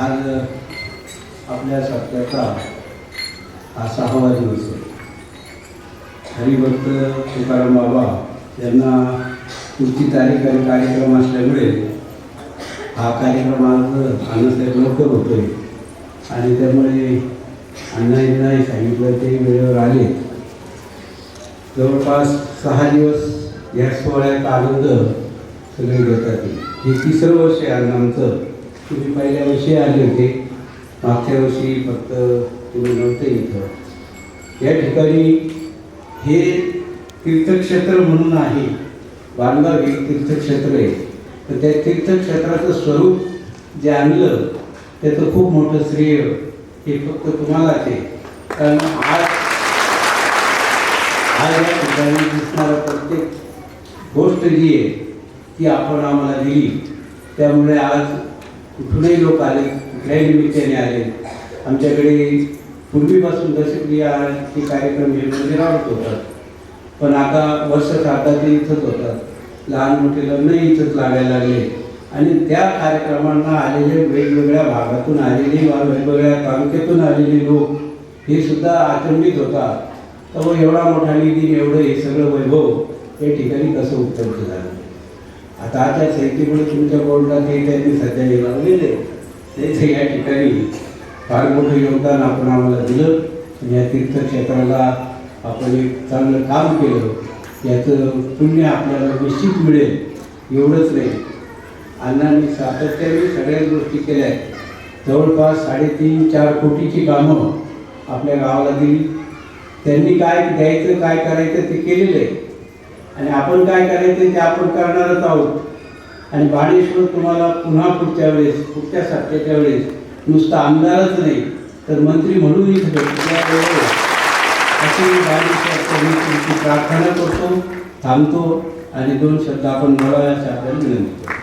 आज आपल्या सत्याचा हा सहावा दिवस आहे. हरिभक्त तुकाराम बाबा यांना पुढची तारीख आणि कार्यक्रम असल्यामुळे हा कार्यक्रम आज अण्णासाहेब लवकर होतोय. आणि त्यामुळे अण्णांनाही सांगितलं ते वेळेवर आले. जवळपास सहा दिवस या सोहळ्याचा आनंद सगळे घेतात. हे तिसरं वर्ष आहे आज आमचं. तुम्ही पहिल्या वर्षी आले होते. मागच्या वर्षी फक्त तुम्ही नव्हते इथं. या ठिकाणी हे तीर्थक्षेत्र म्हणून आहे. बांधगाव हे तीर्थक्षेत्र आहे. तर त्या तीर्थक्षेत्राचं स्वरूप जे आणलं त्याचं खूप मोठं श्रेय हे फक्त तुम्हालाच आहे. कारण आज आज या ठिकाणी दिसणारा प्रत्येक गोष्ट जी आहे ती आपण आम्हाला दिली. त्यामुळे आज कुठूनही लोक आले कुठल्याही निमित्ताने आले. आमच्याकडे पूर्वीपासून दशक्रियाचे कार्यक्रम हे मंदिरावरच होतात. पण आता वर्ष ते इथंच होतात. लहान मोठे लग्न इथंच लागायला लागले. आणि त्या कार्यक्रमांना आलेले वेगवेगळ्या भागातून आलेले वेगवेगळ्या तालुक्यातून आलेले लोक हे सुद्धा आचंबित होता तर एवढा मोठा निधी एवढं हे सगळं वैभव या ठिकाणी कसं उत्तम झालं? आता आजच्या शेतीमुळे तुमच्या बोर्डला ते त्यांनी सध्या हे लावलेले त्याचे या ठिकाणी फार मोठं योगदान आपण आम्हाला दिलं. या तीर्थक्षेत्राला आपण एक चांगलं काम केलं. याचं पुण्य आपल्याला निश्चित मिळेल. एवढंच नाही. अण्णांनी सातत्याने सगळ्याच गोष्टी केल्या आहेत. जवळपास साडेतीन चार कोटीची कामं आपल्या गावाला दिली. त्यांनी काय द्यायचं काय करायचं ते केलेलं आहे. आणि आपण काय करायचं ते आपण करणारच आहोत. आणि बाणेश्वर तुम्हाला पुन्हा पुढच्या वेळेस पुढच्या सत्तेच्या वेळेस नुसतं आमदारच नाही तर मंत्री म्हणूनही अशी बाणेश्वर तुमची प्रार्थना करतो थांबतो आणि दोन शब्द आपण बोलाव्याची आपल्याला विनंती करतो.